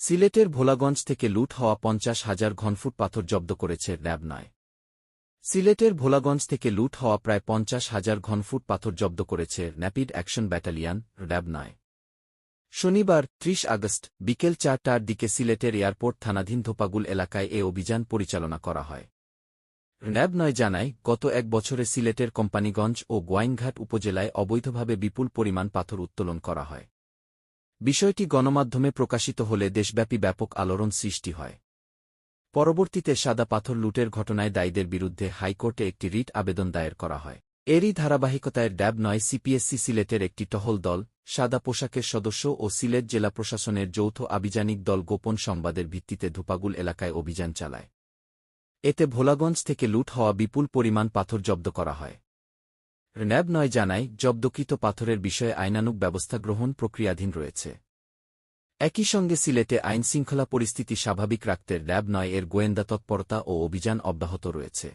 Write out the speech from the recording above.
সিলেটের ভোলাগঞ্জ থেকে লুট হওয়া পঞ্চাশ হাজার ঘনফুট পাথর জব্দ করেছে র্যাব নয়। সিলেটের ভোলাগঞ্জ থেকে লুট হওয়া প্রায় পঞ্চাশ হাজার ঘনফুট পাথর জব্দ করেছে র্যাপিড অ্যাকশন ব্যাটালিয়ান, র্যাব নয়। শনিবার, ত্রিশ আগস্ট, বিকেল চারটার দিকে সিলেটের এয়ারপোর্ট থানাধীন ধোপাগুল এলাকায় এ অভিযান পরিচালনা করা হয়। র্যাব নয় জানায়, গত এক বছরে সিলেটের কোম্পানিগঞ্জ ও গোয়াইনঘাট উপজেলায় অবৈধভাবে বিপুল পরিমাণ পাথর উত্তোলন করা হয়। বিষয়টি গণমাধ্যমে প্রকাশিত হলে দেশব্যাপী ব্যাপক আলোড়ন সৃষ্টি হয়। পরবর্তীতে সাদা পাথর লুটের ঘটনায় দায়ীদের বিরুদ্ধে হাইকোর্টে একটি রিট আবেদন দায়ের করা হয়। এরই ধারাবাহিকতায় ড্যাব নয়, সিপিএসসি সিলেটের একটি টহল দল, সাদা পোশাকের সদস্য ও সিলেট জেলা প্রশাসনের যৌথ আভিযানিক দল গোপন সংবাদের ভিত্তিতে ধুপাগুল এলাকায় অভিযান চালায়। এতে ভোলাগঞ্জ থেকে লুট হওয়া বিপুল পরিমাণ পাথর জব্দ করা হয়। র্যাব নয় জানায় জব্দকৃত পাথরের বিষয়ে আইনানুক ব্যবস্থা গ্রহণ প্রক্রিয়াধীন রয়েছে। একই সঙ্গে সিলেটে আইনশৃঙ্খলা পরিস্থিতি স্বাভাবিক রাখতে র্যাব নয় এর গোয়েন্দা তৎপরতা ও অভিযান অব্যাহত রয়েছে।